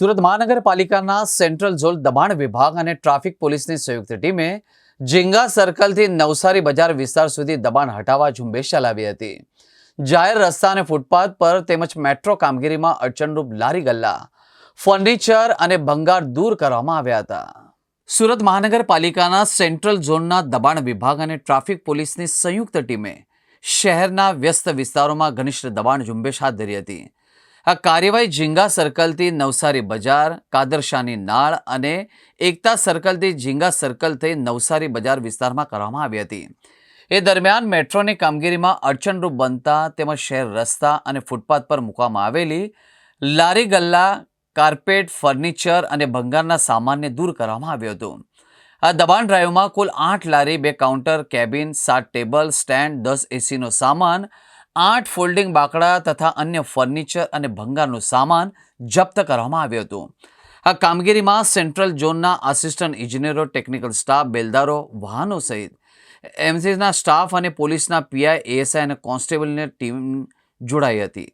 સુરત મહાનગરપાલિકાના central zone દબાણ વિભાગ અને ટ્રાફિક પોલીસની સંયુક્ત ટીમે ઝીંગા સર્કલથી નવસારી બજાર વિસ્તાર સુધી દબાણ હટાવવા ઝુંબેશ ચલાવી હતી. જાહેર રસ્તા અને ફૂટપાથ પર તેમજ મેટ્રો કામગીરીમાં અડચણરૂપ લારી ગલ્લા, ફર્નિચર અને ભંગાર દૂર કરવામાં આવ્યા હતા. સુરત મહાનગરપાલિકાના સેન્ટ્રલ ઝોનના દબાણ વિભાગ અને ટ્રાફિક પોલીસની સંયુક્ત ટીમે શહેરના વ્યસ્ત વિસ્તારોમાં ઘનિષ્ઠ દબાણ ઝુંબેશ હાથ ધરી હતી. આ કાર્યવાહી ઝીંગા સર્કલથી નવસારી બજાર કાદરશાની નાળ અને એકતા સર્કલથી ઝીંગા સર્કલ થઈ નવસારી બજાર વિસ્તારમાં કરવામાં આવી હતી. એ દરમિયાન મેટ્રોની કામગીરીમાં અડચણરૂપ બનતા તેમજ શહેર રસ્તા અને ફૂટપાથ પર મૂકવામાં આવેલી લારી ગલ્લા કાર્પેટ, ફર્નિચર અને ભંગારના સામાનને દૂર કરવામાં આવ્યું હતું. આ દબાણ ડ્રાઈવમાં કુલ આઠ લારી, બે કાઉન્ટર, કેબિન, સાત ટેબલ, સ્ટેન્ડ, દસ એસીનો સામાન આઠ ફોલ્ડિંગ બાકડા તથા અન્ય ફર્નિચર અને ભંગારનું સામાન જપ્ત કરવામાં આવ્યું હતું. આ કામગીરીમાં સેન્ટ્રલ ઝોનના આસિસ્ટન્ટ ઇજનેરો, ટેકનિકલ સ્ટાફ, બેલદારો, વાહનો સહિત એમસીના સ્ટાફ અને પોલીસના પીઆઈ એએસઆઈ અને કોન્સ્ટેબલની ટીમ જોડાઈ હતી.